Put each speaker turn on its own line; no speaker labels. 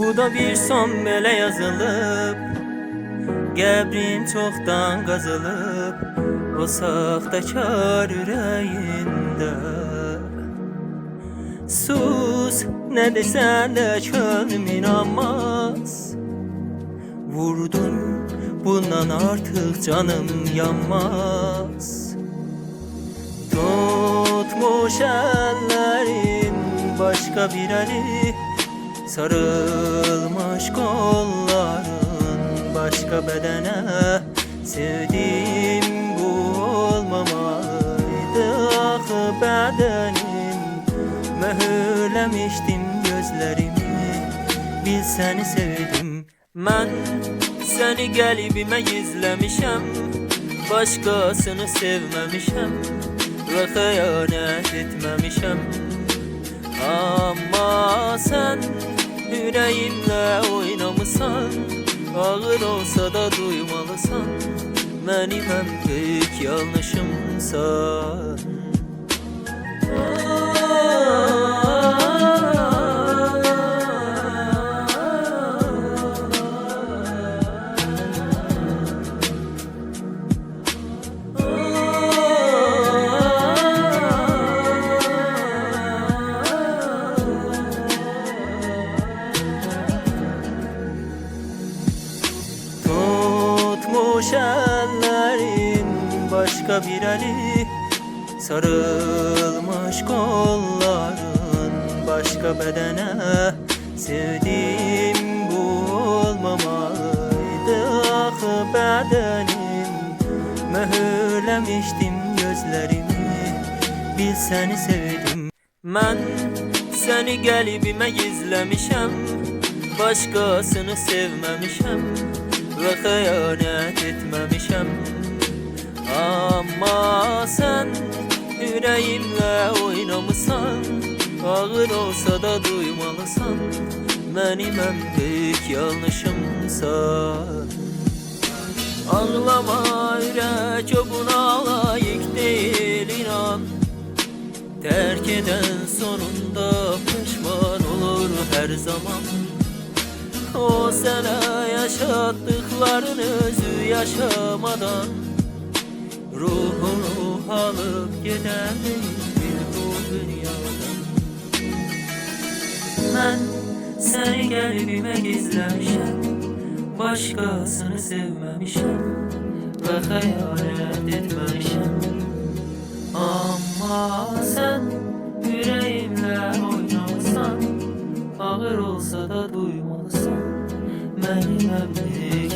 Bu da bir son belə yazılıb Qəbrim çoxdan qazılıb O saxtakar ürəyində Sus, nə desən də könlüm inanmaz. Vurdun, bundan artıq canım yanmaz. Tutmuş ellerin başka bir eli Sarılmış kolların başka bedene. Sevdiğim bu olmamalıydı ah bedenim. Mühürlemiştim gözlerimi Bil seni sevdim. Ben seni kalbime gizlemişem Başkasını sevmemişem Ve hıyanet etmemişem. Ama sen yüreğimle oynamışsan Ağır olsa da duymalısan Benim en büyük yanlışımsan Tutmuş ellerin başka bir eli Sarılmış kolların başka bedene. Sevdiğim bu olmamalıydı ah bedenim. Mühürlemiştim gözlerimi Bil seni sevdim. Ben seni kalbime gizlemişem Başkasını sevmemişem Ve hıyanet etmemişem Ama sen yüreğimle oynamışsan Ağır olsa da duymalısan Benim en büyük yanlışımsan Ağlama yürek o buna layık değil inan. Terk eden sonunda pişman olur her zaman O sana yaşattıkların yaşamadan Ruhunu alıp giden değil bu dünyadan. Ben seni kalbime gizlemişim Başkasını sevmemişim Ve hayalet etmemişim Ama sen yüreğimle oynamışsan Ağır olsa da duymalısın Benim en büyük yanlışım